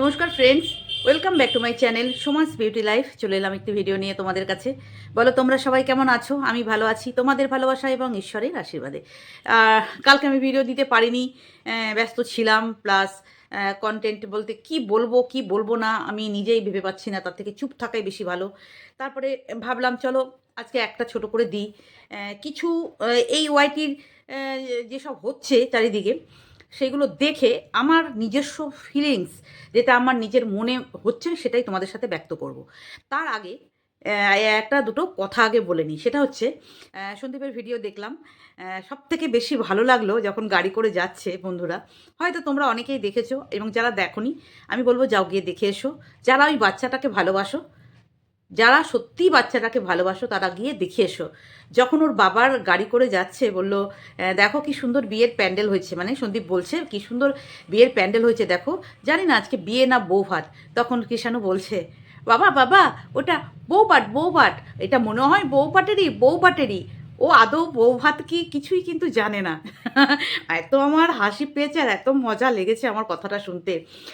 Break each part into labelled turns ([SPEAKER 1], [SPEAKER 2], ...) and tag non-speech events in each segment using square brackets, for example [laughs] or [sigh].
[SPEAKER 1] নমস্কার friends welcome back to my channel Samaj beauty life চলে এলাম একটি ভিডিও নিয়ে তোমাদের কাছে। বলো, তোমরা সবাই কেমন আছো? আমি ভালো আছি। তোমাদের ভালোবাসা এবং ঈশ্বরের আশীর্বাদে। কালকে আমি ভিডিও দিতে পারিনি ব্যস্ত ছিলাম প্লাস কন্টেন্ট বলতে কি বলব কি বলব না, আমি নিজেই ভেবে পাচ্ছি না, তার থেকে চুপ থাকাই বেশি ভালো। তারপরে ভাবলাম, চলো, আজকে একটা ছোট করে দিই। কিছু এই ওয়াইটির যেসব হচ্ছে চারিদিকে সেগুলো দেখে আমার নিজস্ব ফিলিংস যেটা আমার নিজের মনে হচ্ছে সেটাই তোমাদের সাথে ব্যক্ত করব। তার আগে একটা দুটো কথা আগে বলে নিই। সেটা হচ্ছে সন্দীপের ভিডিও দেখলাম সব থেকে বেশি ভালো লাগল যখন গাড়ি করে যাচ্ছে বন্ধুরা। হয়তো তোমরা অনেকেই দেখেছ এবং যারা দেখোনি, আমি বলব যাও গিয়ে দেখে এসো। যারা ওই বাচ্চাটাকে ভালোবাসো যারা সত্যিই বাচ্চাটাকে ভালোবাসো, তারা গিয়ে দেখে এসো। যখন ওর বাবার গাড়ি করে যাচ্ছে, বলল দেখো কি সুন্দর বিয়ের প্যান্ডেল হয়েছে। মানে সন্দীপ বলছে, কি সুন্দর বিয়ের প্যান্ডেল হয়েছে, দেখো। জানি না, আজকে বিয়ে না বউ ভাত তখন কৃষাণু বলছে, বাবা বাবা, ওটা বউ পাট বউ পাট এটা মনে হয় বউ পাটেরই বউ পাটেরই ও আদৌ বউ ভাত কি কিছুই কিন্তু জানে না। [laughs] এত আমার হাসি পেয়েছে আর এত মজা লেগেছে আমার কথাটা শুনতে।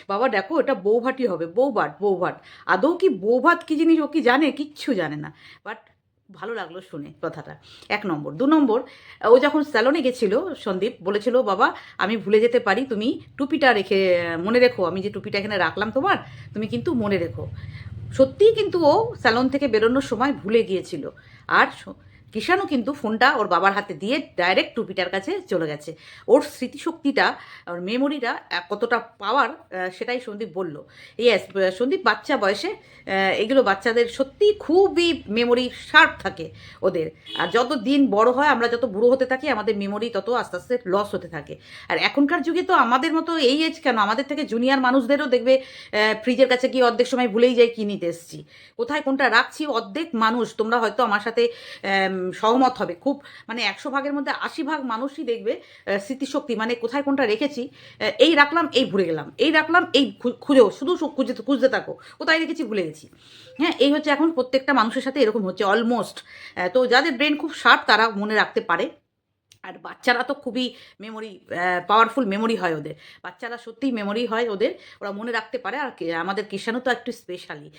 [SPEAKER 1] বাবা, দেখো, এটা বউ ভাতই হবে, বউ ভাত বউ ভাত। আদৌ কি বউ ভাত কি জিনিস ও কি জানে? কিচ্ছু জানে না। বাট ভালো লাগল শুনে কথাটা। এক নম্বর। দু নম্বর, ও যখন স্যালনে গেছিল, সন্দীপ বলেছিল, বাবা, আমি ভুলে যেতে পারি, তুমি টুপিটা রেখে, মনে রেখো, আমি যে টুপিটা এখানে রাখলাম তোমার, তুমি কিন্তু মনে রেখো। সত্যিই কিন্তু ও স্যালন থেকে বেরোনোর সময় ভুলে গিয়েছিল। আর কিষানও কিন্তু ফোনটা ওর বাবার হাতে দিয়ে ডাইরেক্ট টুপিটার কাছে চলে গেছে। ওর স্মৃতিশক্তিটা, ওর মেমোরিটা কতটা পাওয়ার সেটাই সন্দীপ বলল। ইয়েস সন্দীপ বাচ্চা বয়সে এগুলো বাচ্চাদের সত্যি খুবই মেমোরি শার্প থাকে ওদের। আর যত দিন বড় হয়, আমরা যত বুড়ো হতে থাকি, আমাদের মেমোরি তত আস্তে আস্তে লস হতে থাকে। আর এখনকার যুগে তো আমাদের মতো এই এজ কেন? আমাদের থেকে জুনিয়র মানুষদেরও দেখবে ফ্রিজের কাছে গিয়ে অর্ধেক সময় ভুলেই যাই কি নিতে এসেছি। কোথায় কোনটা রাখছি? অর্ধেক মানুষ, তোমরা হয়তো আমার সাথে সহমত হবে। খুব মানে একশো ভাগের মধ্যে আশি ভাগ মানুষই দেখবে স্মৃতিশক্তি মানে কোথায় কোনটা রেখেছি এই রাখলাম, এই ভুলে গেলাম, এই রাখলাম, এই খুঁজো, শুধু খুঁজে খুঁজতে থাকো, কোথায় রেখেছি ভুলে গেছি। হ্যাঁ এই হচ্ছে এখন প্রত্যেকটা মানুষের সাথে এরকম হচ্ছে অলমোস্ট তো যাদের ব্রেন খুব শার্প তারা মনে রাখতে পারে। আর বাচ্চারা তো খুবই মেমোরি পাওয়ারফুল মেমোরি হয় ওদের। বাচ্চারা সত্যিই মেমোরি হয় ওদের, ওরা মনে রাখতে পারে। আর আমাদের কিষাণু তো একটু স্পেশালি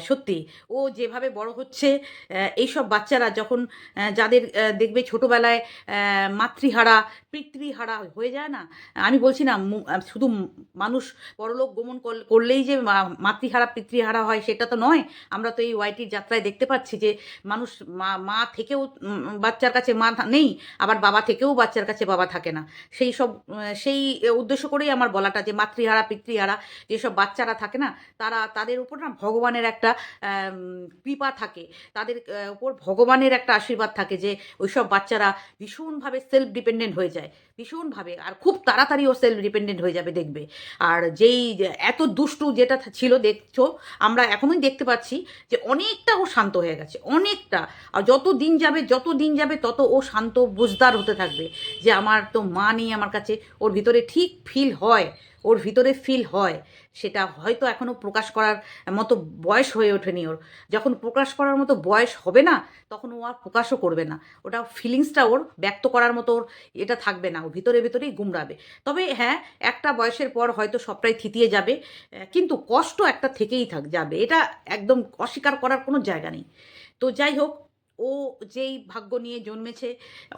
[SPEAKER 1] সত্যি ও যেভাবে বড় হচ্ছে এইসব বাচ্চারা যখন যাদের দেখবে ছোটোবেলায় মাতৃহারা, পিতৃহারা হয়ে যায় না, আমি বলছি না শুধু মানুষ বড়লোক গমন করল- করলেই যে মাতৃহারা, পিতৃহারা হয় সেটা তো নয়। আমরা তো এই ওয়াইটির যাত্রায় দেখতে পাচ্ছি যে মানুষ মা মা থেকেও বাচ্চার কাছে মা নেই, আবার বাবা থেকেও বাচ্চার কাছে বাবা থাকে না। সেই সব সেই উদ্দেশ্য করেই আমার বলাটা যে মাতৃহারা, পিতৃহারা যেসব বাচ্চারা থাকে না, তারা, তাদের উপর না ভগবানের একটা কৃপা থাকে। তাদের উপর ভগবানের একটা আশীর্বাদ থাকে যে ওইসব বাচ্চারা ভীষণভাবে সেলফ ডিপেন্ডেন্ট হয়ে যায়। ভীষণভাবে, আর খুব তাড়াতাড়ি ও সেলফ ডিপেন্ডেন্ট হয়ে যাবে দেখবে। আর যেই এত দুষ্টু যেটা ছিল দেখছ, আমরা এখনই দেখতে পাচ্ছি যে অনেকটা ও শান্ত হয়ে গেছে, অনেকটা। আর যত দিন যাবে, যত দিন যাবে, তত ও শান্ত, বুঝদার হতে থাকবে যে আমার তো মা নেই আমার কাছে, ওর ভিতরে ঠিক ফিল হয়, ওর ভিতরে ফিল হয়। সেটা হয়তো এখনও প্রকাশ করার মতো বয়স হয়ে ওঠেনি ওর। যখন প্রকাশ করার মতো বয়স হবে না, তখন ও আর প্রকাশও করবে না। ওটা ফিলিংসটা ওর ব্যক্ত করার মতো ওর এটা থাকবে না, ও ভিতরে ভিতরেই গুমরাবে তবে হ্যাঁ একটা বয়সের পর হয়তো সবটাই থিতিয়ে যাবে, কিন্তু কষ্ট একটা থেকেই থাক, যাবে। এটা একদম অস্বীকার করার কোনো জায়গা নেই। তো যাই হোক ও যেই ভাগ্য নিয়ে জন্মেছে,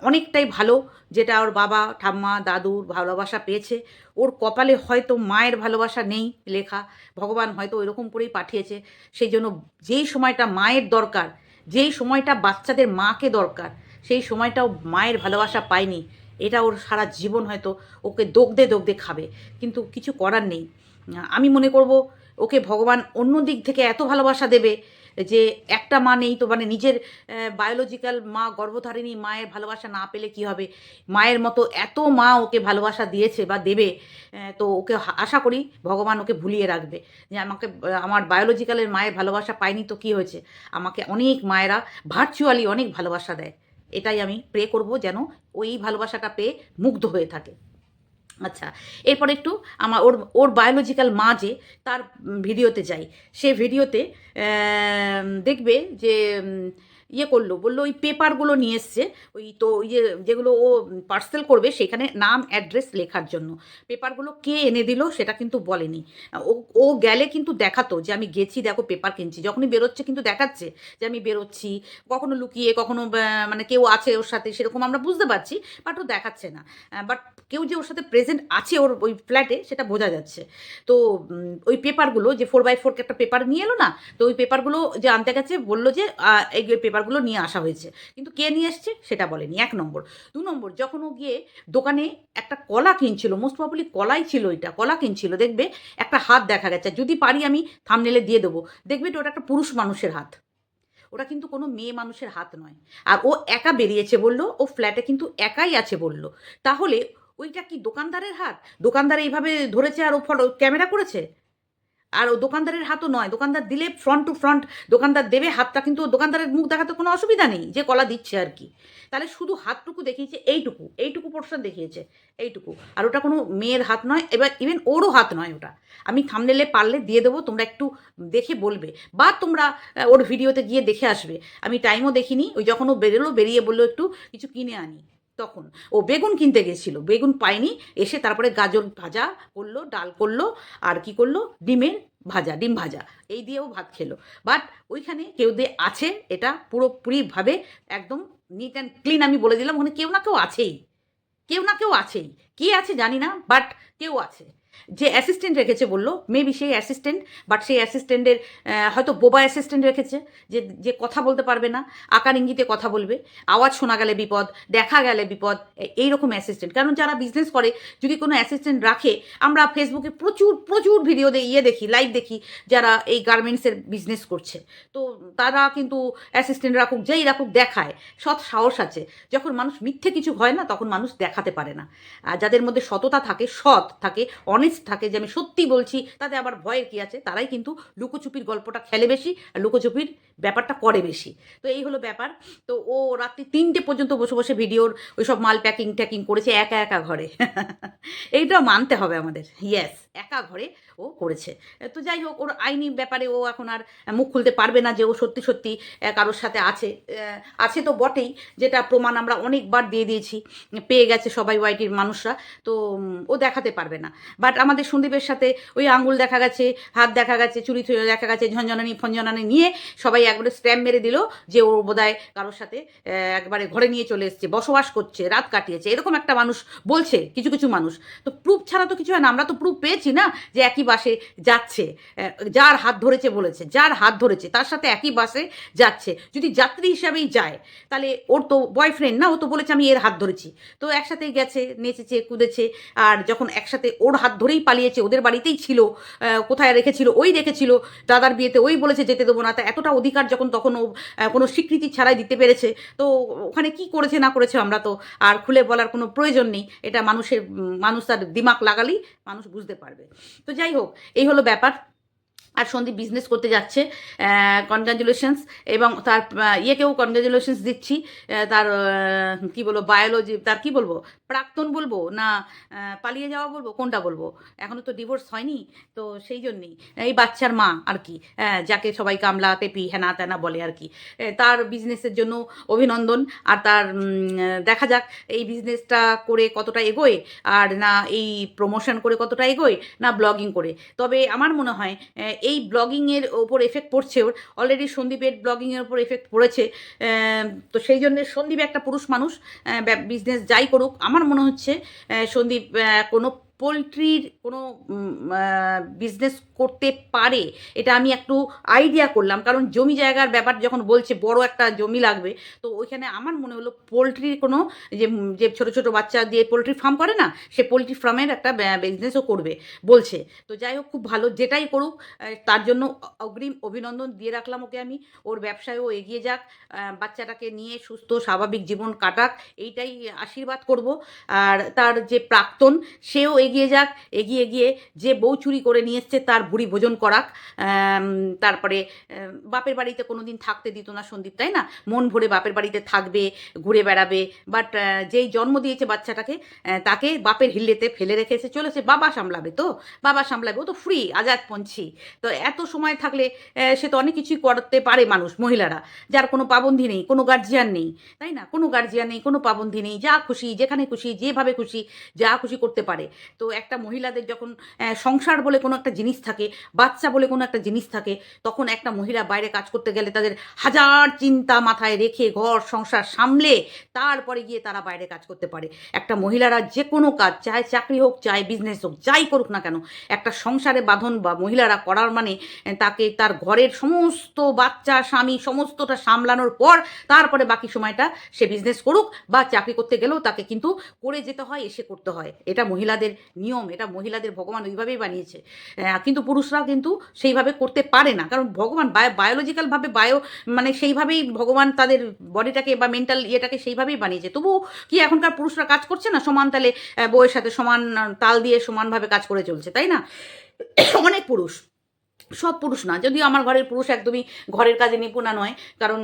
[SPEAKER 1] অনেকটাই ভালো, যেটা ওর বাবা, ঠাম্মা দাদুর ভালোবাসা পেয়েছে। ওর কপালে হয়তো মায়ের ভালোবাসা নেই লেখা, ভগবান হয়তো ওইরকম করেই পাঠিয়েছে। সেই জন্য যেই সময়টা মায়ের দরকার, যেই সময়টা বাচ্চাদের মাকে দরকার, সেই সময়টাও মায়ের ভালোবাসা পায়নি। এটা ওর সারা জীবন হয়তো ওকে দগদে দগদে খাবে, কিন্তু কিছু করার নেই। আমি মনে করব, ওকে ভগবান অন্য দিক থেকে এত ভালোবাসা দেবে যে একটা মা নেই তো মানে নিজের বায়োলজিক্যাল মা, গর্ভধারিণী মায়ের ভালোবাসা না পেলে কি হবে? মায়ের মতো এত মা ওকে ভালোবাসা দিয়েছে বা দেবে তো ওকে আশা করি ভগবান ওকে ভুলিয়ে রাখবে। যে আমাকে, আমার বায়োলজিক্যালের মায়ের ভালোবাসা পাইনি তো কি হয়েছে? আমাকে অনেক মায়েরা ভার্চুয়ালি অনেক ভালোবাসা দেয়। এটাই আমি প্রে করব যেন ওই ভালোবাসাটা পেয়ে মুগ্ধ হয়ে থাকে। আচ্ছা এরপর একটু আমার ওর ওর বায়োলজিক্যাল মা যে, তার ভিডিওতে যাই। সে ভিডিওতে দেখবে যে ইয়ে করল, বলল ওই পেপারগুলো নিয়ে এসছে, ওই তো ইয়ে যেগুলো ও পার্সেল করবে সেখানে নাম, অ্যাড্রেস লেখার জন্য। পেপারগুলো কে এনে দিল সেটা কিন্তু বলেনি। ও ও গেলে কিন্তু দেখাতো যে আমি গেছি, দেখো পেপার কিনছি। যখনই বেরোচ্ছে কিন্তু দেখাচ্ছে যে আমি বেরোচ্ছি, কখনো লুকিয়ে, কখনো মানে কেউ আছে ওর সাথে সেরকম আমরা বুঝতে পারছি, বাট ও দেখাচ্ছে না। বাট কেউ যে ওর সাথে প্রেজেন্ট আছে ওর ওই ফ্ল্যাটে সেটা বোঝা যাচ্ছে। তো ওই পেপারগুলো যে ফোর বাই ফোর একটা পেপার নিয়ে এলো না, তো ওই পেপারগুলো যে আনতে গেছে বলল যে এই এই পেপারগুলো নিয়ে আসা হয়েছে। কিন্তু কে নিয়ে এসছে সেটা বলেনি। এক নম্বর। দু নম্বর, যখন ও গিয়ে দোকানে একটা কলা কিনছিল মোস্ট প্রবলি কলাই ছিল ওইটা, কলা কিনছিল, দেখবে একটা হাত দেখা গেছে। যদি পারি আমি থামনেলে দিয়ে দেবো। দেখবে ওটা একটা পুরুষ মানুষের হাত। ওটা কিন্তু কোনো মেয়ে মানুষের হাত নয়। আর ও একা বেরিয়েছে বলল, ও ফ্ল্যাটে কিন্তু একাই আছে বলল। তাহলে ওইটা কি দোকানদারের হাত? দোকানদার এইভাবে ধরেছে আর ও ফটো ক্যামেরা করেছে? আর দোকানদারের হাতও নয়। দোকানদার দিলে ফ্রন্ট টু ফ্রন্ট দোকানদার দেবে হাতটা, কিন্তু দোকানদারের মুখ দেখাতে কোনো অসুবিধা নেই, যে কলা দিচ্ছে আর কি। তাহলে শুধু হাতটুকু দেখিয়েছে, এইটুকু এইটুকু পোর্শন দেখিয়েছে, এইটুকু। আর ওটা কোনো মেয়ের হাত নয়, এবার ইভেন ওরও হাত নয় ওটা। আমি থামনেলে পারলে দিয়ে দেবো, তোমরা একটু দেখে বলবে, বা তোমরা ওর ভিডিওতে গিয়ে দেখে আসবে। আমি টাইমও দেখিনি, ওই যখন ও বেরোলো, বেরিয়ে বলল, একটু কিছু কিনে আনি। তখন। ও বেগুন কিনতে গেছিল। বেগুন পায়নি। এসে তারপরে গাজর ভাজা করল, ডাল করল, আর কি করল? ডিমের ভাজা, ডিম ভাজা। এই দিয়েও ভাত খেলো। বাট ওইখানে কেউ দিয়ে আছে, এটা পুরোপুরিভাবে একদম নিট অ্যান্ড ক্লিন আমি বলে দিলাম। ওখানে কেউ না কেউ আছেই। কেউ না কেউ আছেই। কে আছে জানি না, বাট কেউ আছে। যে অ্যাসিস্ট্যান্ট রেখেছে বলল মেবি সেই অ্যাসিস্ট্যান্ট বাট সেই অ্যাসিস্ট্যান্টের হয়তো বোবা অ্যাসিস্ট্যান্ট রেখেছে, যে যে কথা বলতে পারবে না, আকার ইঙ্গিতে কথা বলবে, আওয়াজ শোনা গেলে বিপদ, দেখা গেলে বিপদ এইরকম অ্যাসিস্ট্যান্ট কারণ যারা বিজনেস করে, যদি কোনো অ্যাসিস্ট্যান্ট রাখে, আমরা ফেসবুকে প্রচুর প্রচুর ভিডিও ইয়ে দেখি লাইভ দেখি, যারা এই গার্মেন্টসের বিজনেস করছে। তো তারা কিন্তু অ্যাসিস্ট্যান্ট রাখুক, যেই রাখুক, দেখায়। সৎ সাহস আছে। যখন মানুষ মিথ্যে কিছু হয় না, তখন মানুষ দেখাতে পারে না। যাদের মধ্যে সততা থাকে, সৎ থাকে অনেস্ট থাকে যে আমি সত্যি বলছি, তাতে আবার ভয়ের কি আছে? তারাই কিন্তু লুকোচুপির গল্পটা খেলে বেশি, আর লুকোচুপির ব্যাপারটা করে বেশি। তো এই হলো ব্যাপার। তো ও রাত্রি তিনটে পর্যন্ত বসে বসে ভিডিওর ওই সব মাল প্যাকিং ট্যাকিং করেছে একা একা ঘরে। [laughs] এইটাও মানতে হবে আমাদের। ইয়েস একা ঘরে ও করেছে। তো যাই হোক, ওর আইনি ব্যাপারে ও এখন আর মুখ খুলতে পারবে না যে ও সত্যি সত্যি কারোর সাথে আছে। আছে তো বটেই, যেটা প্রমাণ আমরা অনেকবার দিয়ে দিয়েছি। পেয়ে গেছে সবাই ওয়াইটির মানুষরা। তো ও দেখাতে পারবে না। বাট আমাদের সন্দীপের সাথে ওই আঙ্গুল দেখা গেছে, হাত দেখা গেছে, চুরি থুরি দেখা গেছে, ঝনঝনানি ফঞ্জনানি নিয়ে সবাই একবারে স্ট্যাম্প মেরে দিল যে ও বোধহয় কারোর সাথে একবারে ঘরে নিয়ে চলে এসছে, বসবাস করছে, রাত কাটিয়েছে, এরকম একটা মানুষ বলছে, কিছু কিছু মানুষ। তো প্রুফ ছাড়া তো কিছু হয় না, আমরা তো প্রুফ পেয়েছি না যে একই বাসে যাচ্ছে যার হাত ধরেছে বলেছে, যার হাত ধরেছে, তার সাথে একই বাসে যাচ্ছে। যদি যাত্রী হিসাবেই যায়, তাহলে ওর তো বয়ফ্রেন্ড না, ও তো বলেছে আমি এর হাত ধরেছি। তো একসাথেই গেছে, নেচেছে, কুদেছে, আর যখন একসাথে ওর হাত ধরেই পালিয়েছে, ওদের বাড়িতেই ছিল কোথায় রেখেছিল, ওই রেখেছিল, দাদার বিয়েতে ওই বলেছে যেতে দেবো না, তা এতটা অধিকার যখন তখন ও কোনো স্বীকৃতি ছাড়াই দিতে পেরেছে, তো ওখানে কি করেছে না করেছে আমরা তো আর খুলে বলার কোনো প্রয়োজন নেই, এটা মানুষের মানুষ তার দিমাগ লাগালেই মানুষ বুঝতে পারবে। তো যাই হোক, এই হলো ব্যাপার। আর সন্দীপ বিজনেস করতে যাচ্ছে কনগ্রাচুলেশনস এবং তার ইয়েকেও কনগ্রাচুলেশনস দিচ্ছি তার কি বলব বায়োলজি তার কি বলব, প্রাক্তন বলব না পালিয়ে যাওয়া বলব, কোনটা বলব? এখনও তো ডিভোর্স হয়নি, তো সেই জন্যেই, এই বাচ্চার মা আর কি যাকে সবাই কামলা, পেপি, হেনা, তেনা বলে আর কি তার বিজনেসের জন্য অভিনন্দন, আর তার দেখা যাক এই বিজনেসটা করে কতটা এগোয়, আর না এই প্রমোশন করে কতটা এগোয়, না ব্লগিং করে, তবে আমার মনে হয় এই ব্লগিংয়ের ওপর এফেক্ট পড়ছে ওর। অলরেডি সন্দীপের ব্লগিংয়ের ওপর এফেক্ট পড়েছে। তো সেই জন্য সন্দীপ একটা পুরুষ মানুষ বিজনেস যাই করুক, আমার মনে হচ্ছে সন্দীপ কোনো পোলট্রির কোনো বিজনেস করতে পারে, এটা আমি একটু আইডিয়া করলাম। কারণ জমি জায়গার ব্যাপার যখন বলছে, বড় একটা জমি লাগবে, তো ওইখানে আমার মনে হলো পোলট্রির কোনো, যে যে ছোটো ছোটো বাচ্চা দিয়ে পোলট্রি ফার্ম করে না, সে পোলট্রি ফার্মের একটা বিজনেসও করবে, বলছে। তো যাই হোক, খুব ভালো, যেটাই করুক তার জন্য অগ্রিম অভিনন্দন দিয়ে রাখলাম ওকে আমি। ওর ব্যবসায়ও এগিয়ে যাক বাচ্চাটাকে নিয়ে সুস্থ, স্বাভাবিক জীবন কাটাক, এইটাই আশীর্বাদ করব। আর তার যে প্রাক্তন, সেও এগিয়ে যাক, এগিয়ে গিয়ে যে বউ চুরি করে নিয়ে এসছে তার বুড়ি ভোজন করাক। তারপরে বাপের বাড়িতে কোনো দিন থাকতে দিত না সন্দীপ, তাই না? মন ভরে বাপের বাড়িতে থাকবে, ঘুরে বেড়াবে। বাট যেই জন্ম দিয়েছে বাচ্চাটাকে তাকে বাপের হিল্লেতে ফেলে রেখে রেখেছে চলেছে। বাবা সামলাবে তো? বাবা সামলাবে, ও তো ফ্রি আজাদ পঞ্ছি তো এত সময় থাকলে সে তো অনেক কিছুই করতে পারে মানুষ, মহিলারা। যার কোনো পাবন্ধি নেই, কোনো গার্জিয়ান নেই, তাই না? কোনো গার্জিয়ান নেই, কোনো পাবন্ধি নেই। যা খুশি, যেখানে খুশি, যেভাবে খুশি, যা খুশি করতে পারে। তো একটা মহিলাদের যখন সংসার বলে কোনো একটা জিনিস থাকে, বাচ্চা বলে কোনো একটা জিনিস থাকে, তখন একটা মহিলা বাইরে কাজ করতে গেলে তাদের হাজার চিন্তা মাথায় রেখে ঘর, সংসার সামলে তারপরে গিয়ে তারা বাইরে কাজ করতে পারে। একটা মহিলারা যে কোনো কাজ চাहे চাকরি হোক চাहे বিজনেস হোক, যাই করুক না কেন, একটা সংসারে বাঁধন বা মহিলারা করার মানে তাকে তার ঘরের সমস্ত বাচ্চা, স্বামী সমস্তটা সামলানোর পর তারপরে বাকি সময়টা সে বিজনেস করুক বা চাকরি করতে গেলেও তাকে কিন্তু করে যেতে হয়, এসে করতে হয়। এটা মহিলাদের নিয়ম, এটা মহিলাদের ভগবান ওইভাবেই বানিয়েছে। কিন্তু পুরুষরা কিন্তু সেইভাবে করতে পারে না। কারণ ভগবান বায়োলজিক্যালভাবে বায়ো মানে সেইভাবেই ভগবান তাদের বডিটাকে বা মেন্টাল ইয়েটাকে সেইভাবেই বানিয়েছে। তবু কি এখনকার পুরুষরা কাজ করছে না? সমান তালে বউয়ের সাথে সমান তাল দিয়ে সমানভাবে কাজ করে চলছে, তাই না? অনেক পুরুষ সব পুরুষ না। যদিও আমার ঘরের পুরুষ একদমই ঘরের কাজে নিপুণা নয়, কারণ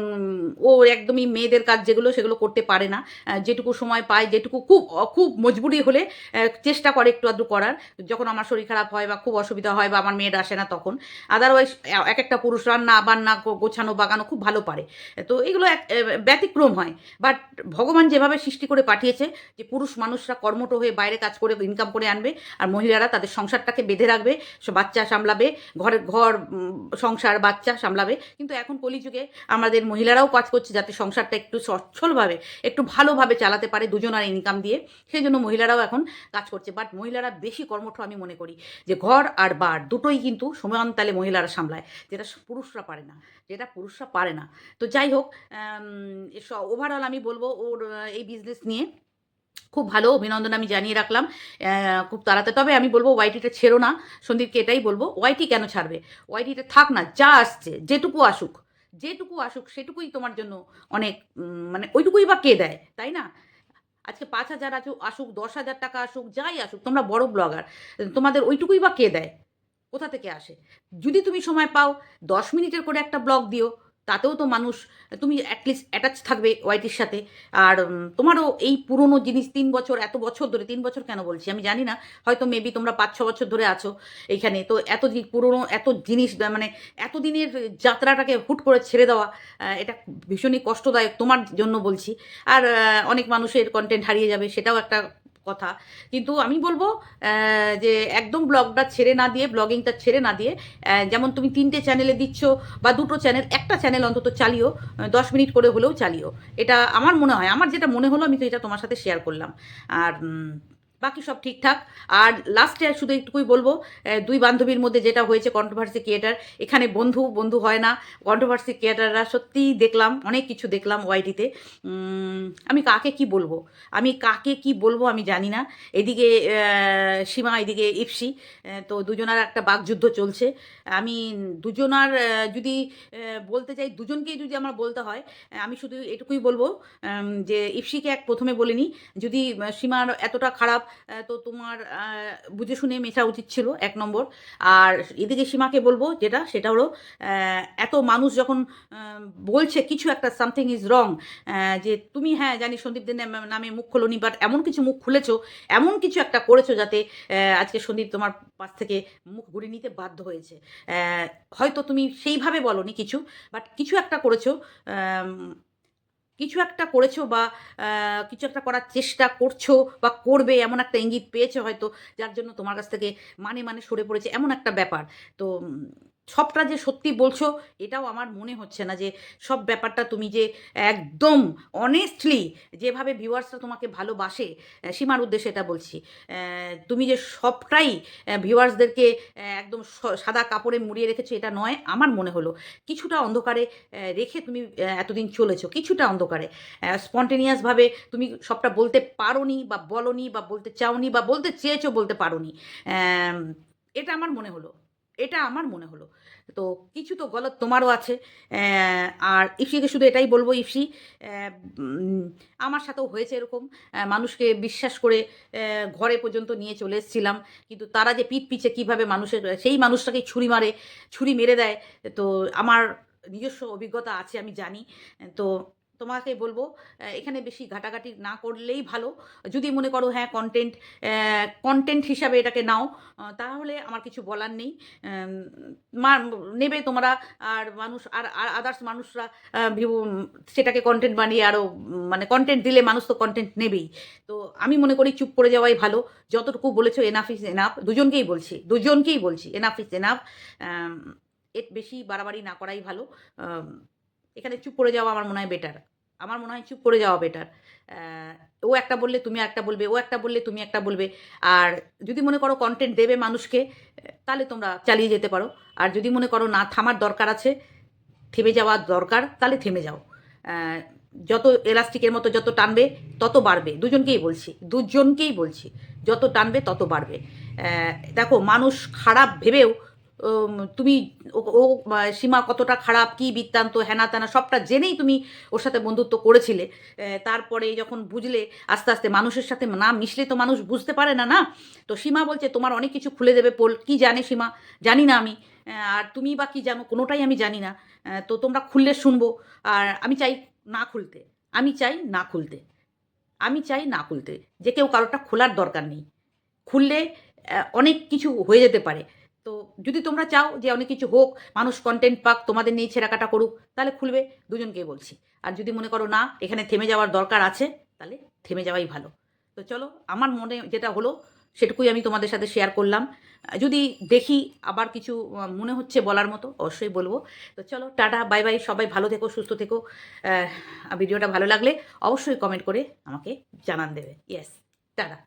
[SPEAKER 1] ও একদমই মেয়েদের কাজ যেগুলো সেগুলো করতে পারে না। যেটুকু সময় পায়, যেটুকু খুব খুব মজবুরি হলে চেষ্টা করে একটু আধটু করার। যখন আমার শরীর খারাপ হয় বা খুব অসুবিধা হয় বা আমার মেয়ের আসে না তখন। আদারওয়াইজ এক একটা পুরুষ রান্না, বান্না গোছানো, বাগানো খুব ভালো পারে। তো এগুলো এক ব্যতিক্রম হয়। বাট ভগবান যেভাবে সৃষ্টি করে পাঠিয়েছে যে পুরুষ মানুষরা কর্মঠ হয়ে বাইরে কাজ করে ইনকাম করে আনবে, আর মহিলারা তাদের সংসারটাকে বেঁধে রাখবে সব বাচ্চা সামলাবে, ঘরের ঘর সংসার, বাচ্চা সামলাবে। কিন্তু এখন কলিযুগে আমাদের মহিলারাও কাজ করছে যাতে সংসারটা একটু সচ্ছলভাবে, একটু ভালোভাবে চালাতে পারে দুজনার ইনকাম দিয়ে। সেই জন্য মহিলারাও এখন কাজ করছে। বাট মহিলারা বেশি কর্মঠ আমি মনে করি যে ঘর আর বার দুটোই কিন্তু সমানতালে মহিলারা সামলায়, যেটা পুরুষরা পারে না, যেটা পুরুষরা পারে না। তো যাই হোক ওভারঅল আমি বলব ওর এই বিজনেস নিয়ে খুব ভালো অভিনন্দন আমি জানিয়ে রাখলাম। খুব তাড়াতাড়ি, তবে আমি বলব ওয়াইটিটা ছেড়ো না। সন্দীপকে এটাই বলব ওয়াইটি কেন ছাড়বে? ওয়াইটিটা থাক না, যা আসছে, যেটুকু আসুক যেটুকু আসুক, সেটুকুই তোমার জন্য অনেক মানে ওইটুকুই বা কে দেয়, তাই না? আজকে পাঁচ হাজার আসুক আসুক, দশ হাজার টাকা আসুক, যাই আসুক, তোমরা বড় ব্লগার, তোমাদের ওইটুকুই বা কে দেয়? কোথা থেকে আসে? যদি তুমি সময় পাও, দশ মিনিটের করে একটা ব্লগ দিও তাতেও তো মানুষ, তুমি অ্যাটলিস্ট অ্যাটাচ থাকবে ওয়াইটির সাথে। আর তোমারও এই পুরনো জিনিস তিন বছর, এত বছর ধরে, তিন বছর কেন বলছি? আমি জানি না, হয়তো মেবি তোমরা পাঁচ, ছ বছর ধরে আছো এইখানে। তো এত পুরনো, এত জিনিস মানে এতদিনের যাত্রাটাকে হুট করে ছেড়ে দেওয়া এটা ভীষণই কষ্টদায়ক তোমার জন্য বলছি। আর অনেক মানুষের কন্টেন্ট হারিয়ে যাবে, সেটাও একটা কথা। কিন্তু আমি বলব যে একদম ব্লগটা ছেড়ে না দিয়ে, ব্লগিংটা ছেড়ে না দিয়ে যেমন তুমি তিনটে চ্যানেলে দিচ্ছ বা দুটো চ্যানেল, একটা চ্যানেল অন্তত চালিও দশ মিনিট করে হলেও চালিও। এটা আমার মনে হয়, আমার যেটা মনে হলো আমি তো এটা তোমার সাথে শেয়ার করলাম। আর বাকি সব ঠিকঠাক। আর লাস্টে শুধু একটুকুই বলব দুই বান্ধবীর মধ্যে যেটা হয়েছে কন্ট্রোভার্সি ক্রিয়েটার এখানে বন্ধু বন্ধু হয় না। কন্ট্রোভার্সি ক্রিয়েটাররা সত্যিই দেখলাম, অনেক কিছু দেখলাম ওয়াইটিতে আমি কাকে কি বলব? আমি কাকে কি বলব আমি জানি না। এদিকে সীমা, এদিকে ইপসি তো দুজনার একটা বাকযুদ্ধ চলছে। আমি দুজনার যদি বলতে চাই, দুজনকেই যদি আমার বলতে হয় আমি শুধু এটুকুই বলব যে ইপসিকে এক প্রথমে বলিনি। যদি সীমার এতটা খারাপ তো তোমার বুঝে শুনে মেশা উচিত ছিল, এক নম্বর। আর এদিকে সীমাকে বলব যেটা, সেটা হলো এত মানুষ যখন বলছে কিছু একটা সামথিং ইজ রং যে তুমি হ্যাঁ জানি সন্দীপদের নামে- মুখ খোলোনি বাট এমন কিছু মুখ খুলেছো, এমন কিছু একটা করেছ যাতে আজকে সন্দীপ তোমার পাশ থেকে মুখ ঘুরিয়ে নিতে বাধ্য হয়েছে। হয়তো তুমি সেইভাবে বলনি কিছু বাট কিছু একটা করেছ কিছু একটা করেছ বা কিছু একটা করার চেষ্টা করছ বা করবে, এমন একটা ইঙ্গিত পেয়েছে হয়তো, যার জন্য তোমার কাছ থেকে মানে মানে সরে পড়েছে, এমন একটা ব্যাপার। তো সবটা যে সত্যি বলছো, এটাও আমার মনে হচ্ছে না যে সব ব্যাপারটা তুমি যে একদম অনেস্টলি যেভাবে ভিউয়ার্সরা তোমাকে ভালোবাসে সীমার উদ্দেশ্যে এটা বলছি। তুমি যে সবটাই ভিউয়ার্সদেরকে একদম সাদা কাপড়ে মুড়িয়ে রেখেছো, এটা নয়, আমার মনে হলো কিছুটা অন্ধকারে রেখে তুমি এতদিন চলেছো, কিছুটা অন্ধকারে। স্পন্টেনিয়াসভাবে তুমি সবটা বলতে পারোনি বা বলনি বা বলতে চাওনি বা বলতে চেয়েছো বলতে পারোনি। এটা আমার মনে হলো, এটা আমার মনে হলো। তো কিছু তো গলত তোমারও আছে। আর ইফসিকে শুধু এটাই বলব ইফসি আমার সাথেও হয়েছে এরকম। মানুষকে বিশ্বাস করে ঘরে পর্যন্ত নিয়ে চলে এসেছিলাম। কিন্তু তারা যে পিঠ পিছে কীভাবে মানুষের, সেই মানুষটাকে ছুরি মারে, ছুরি মেরে দেয়, তো আমার নিজস্ব অভিজ্ঞতা আছে আমি জানি। তো তোমাকে বলব এখানে বেশি ঘাটাঘাটি না করলেই ভালো। যদি মনে করো হ্যাঁ কন্টেন্ট কন্টেন্ট হিসাবে এটাকে নাও তাহলে আমার কিছু বলার নেই। নেবে তোমরা, আর মানুষ, আর আর আদার্স মানুষরা সেটাকে কন্টেন্ট বানিয়ে আরও মানে কন্টেন্ট দিলে মানুষ তো কন্টেন্ট নেবেই। তো আমি মনে করি চুপ করে যাওয়াই ভালো। যতটুকু বলেছ এনাফ ইজ এনাফ দুজনকেই বলছি দুজনকেই বলছি এনাফ ইজ এনাফ এর বেশি বাড়াবাড়ি না করাই ভালো। এখানে চুপ করে যাওয়া আমার মনে হয় বেটার আমার মনে হয় চুপ করে যাওয়া বেটার ও একটা বললে তুমি একটা বলবে, ও একটা বললে তুমি একটা বলবে। আর যদি মনে করো কন্টেন্ট দেবে মানুষকে তাহলে তোমরা চালিয়ে যেতে পারো। আর যদি মনে করো না থামার দরকার আছে, থেমে যাওয়ার দরকার, তাহলে থেমে যাও। যত এলাস্টিকের মতো যত টানবে, তত বাড়বে। দুজনকেই বলছি দুজনকেই বলছি, যত টানবে তত বাড়বে। দেখো, মানুষ খারাপ ভেবেও তুমি ও- সীমা কতটা খারাপ, কি বৃত্তান্ত, হেনা তেনা, সবটা জেনেই তুমি ওর সাথে বন্ধুত্ব করেছিলে। তারপরে যখন বুঝলে, আস্তে আস্তে মানুষের সাথে না মিশলে তো মানুষ বুঝতে পারে না না? তো সীমা বলছে, তোমার অনেক কিছু খুলে দেবে পোল। কি জানে সীমা? জানি না আমি। আর তুমি বা কি জানো? কোনোটাই আমি জানি না। তো তোমরা খুললে শুনব। আর আমি চাই না খুলতে। আমি চাই না খুলতে। আমি চাই না খুলতে। যে কেউ কারোটা খোলার দরকার নেই। খুললে অনেক কিছু হয়ে যেতে পারে। তো যদি তোমরা চাও যে অনেক কিছু হোক, মানুষ কন্টেন্ট পাক, তোমাদের নিয়ে ছেঁড়াকাটা করুক, তাহলে খুলবে, দুজনকেই বলছি। আর যদি মনে করো না, এখানে থেমে যাওয়ার দরকার আছে, তাহলে থেমে যাওয়াই ভালো। তো চলো, আমার মনে যেটা হলো, সেটুকুই আমি তোমাদের সাথে শেয়ার করলাম। যদি দেখি আবার কিছু মনে হচ্ছে বলার মতো, অবশ্যই বলব। তো চলো, টাটা বাই বাই সবাই ভালো থেকো, সুস্থ থেকো। ভিডিওটা ভালো লাগলে অবশ্যই কমেন্ট করে আমাকে জানান দেবে। Yes tata.